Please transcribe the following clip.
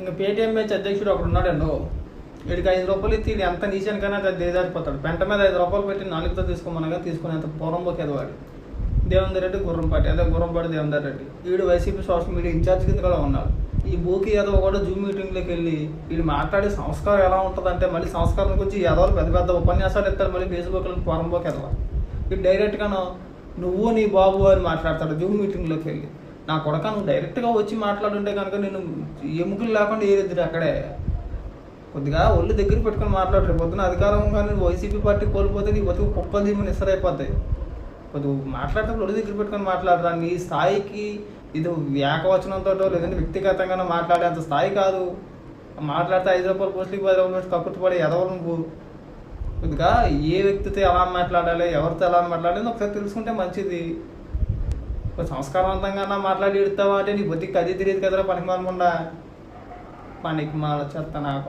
ఇంకా Paytm batch అధ్యక్షుడు ఒకడు ఉన్నాడండి వీడికి ఐదు రూపాయలు ఇచ్చి వీడు ఎంత నీచానికైనా అది దేదారిపోతాడు పెంట మీద ఐదు రూపాయలు పెట్టి నాలుగుతో తీసుకోమనగా తీసుకునేంత పూర్వంబోకేది వాడు. దేవేందర్ రెడ్డి గుర్రంపాటి. అదే గుర్రంపాటి దేవేందర్ రెడ్డి. వీడు వైసీపీ సోషల్ మీడియా ఇన్ఛార్జ్ కింద కూడా ఉన్నాడు. ఈ బోకి యాదవ్ కూడా జూమ్ మీటింగ్లోకి వెళ్ళి వీడు మాట్లాడే సంస్కారం ఎలా ఉంటుందంటే మళ్ళీ సంస్కారం గురించి యాదవ్లు పెద్ద పెద్ద ఉపన్యాసాలు ఇస్తారు మళ్ళీ ఫేస్బుక్లో పూర్వంబోకి ఎదవ వీడు. డైరెక్ట్గాను నువ్వు నీ బాబు అని మాట్లాడతాడు జూమ్ మీటింగ్లోకి వెళ్ళి. నా కొడక నువ్వు డైరెక్ట్గా వచ్చి మాట్లాడుంటే కనుక నేను ఎముకలు లేకుండా ఏరెద్దురు అక్కడే. కొద్దిగా ఒళ్ళు దగ్గర పెట్టుకొని మాట్లాడరు. పొద్దున అధికారం కానీ వైసీపీ పార్టీ కోల్పోతే నీ బతుకు కుప్పలు దీమని ఇసరైపోతాయి కొద్దిగా మాట్లాడేటప్పుడు ఒళ్ళు దగ్గర పెట్టుకొని మాట్లాడరా. నీ స్థాయికి ఇది వ్యాకవచనంతో లేదంటే వ్యక్తిగతంగానో మాట్లాడేంత స్థాయి కాదు. మాట్లాడితే ఐదు రూపాయలు పోస్టులకి పది రూపాయలు పోస్ట్ కక్కుర్తిపడి ఎదవలు నువ్వు. కొద్దిగా ఏ వ్యక్తితో ఎలా మాట్లాడాలి ఎవరితో ఎలా మాట్లాడాలి ఒకసారి తెలుసుకుంటే మంచిది. ఒక సంస్కారవంతంగా మాట్లాడి ఇడతావా అంటే నీ బుద్ధికి అది తెలియదు కదరా పనికి మాలకుండా పనికి మాల చెత్త నాకు.